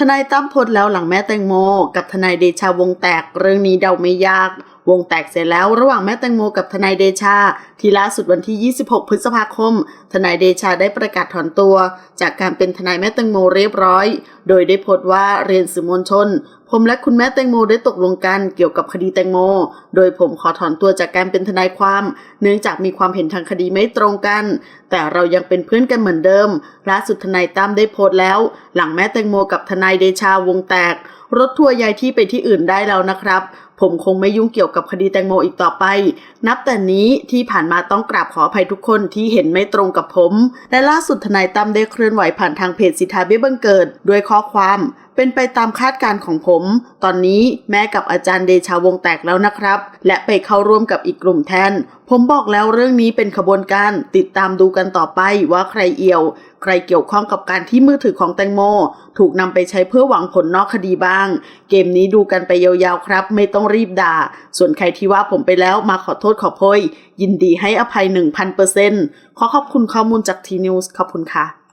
ทนายตั้มโพสแล้วหลังแม่แตงโม กับทนายเดชาวงแตกเรื่องนี้เดาไม่ยาก วงแตกเสร็จแล้วระหว่างแม่แตงโมกับทนายเดชา ที่ล่าสุดวันที่ 26 พฤษภาคม ทนายเดชาได้ประกาศถอนตัว จากการเป็นทนายแม่แตงโมเรียบร้อย โดยได้โพสต์ว่าเรียนสื่อมวลชน ผมและคุณแม่แตงโมได้ตกลงกันเกี่ยวกับคดีแตงโม โดยผมขอถอนตัวจากการเป็นทนายความ เนื่องจากมีความเห็นทางคดีไม่ตรงกัน แต่เรายังเป็นเพื่อนกันเหมือนเดิมล่าสุดทนายตั้มได้โพสต์แล้ว หลังแม่แตงโมกับทนายเดชาวงแตก รถทัวร์ยายที่ไปที่อื่นได้แล้วนะครับผมคงไม่ยุ่งเกี่ยวกับคดีแตงโมอีกต่อไป นับแต่นี้ที่ผ่านมาต้องกราบขออภัยทุกคนที่เห็นไม่ตรงกับผม และล่าสุดทนายตั้มได้เคลื่อนไหวผ่านทางเพจสิทธาเบี้ยบังเกิด ด้วยข้อความเป็นไปตามคาดการณ์ของผม ตอนนี้แม่กับอาจารย์เดชาวงแตกแล้วนะครับ และไปเข้าร่วมกับอีกกลุ่มแทน ผมบอกแล้วเรื่องนี้เป็นขบวนการ ติดตามดูกันต่อไปว่าใครเอี่ยว ใครเกี่ยวข้องกับการที่มือถือของแตงโม ถูกนำไปใช้เพื่อหวังผลนอกคดีบ้าง เกมนี้ดูกันไปยาวๆครับ ไม่ต้องรีบด่า ส่วนใครที่ว่าผมไปแล้วมาขอโทษขอโพยยินดีให้อภัย 1,000%ขอขอบคุณข้อมูลจากทีนิวส์ขอบคุณค่ะ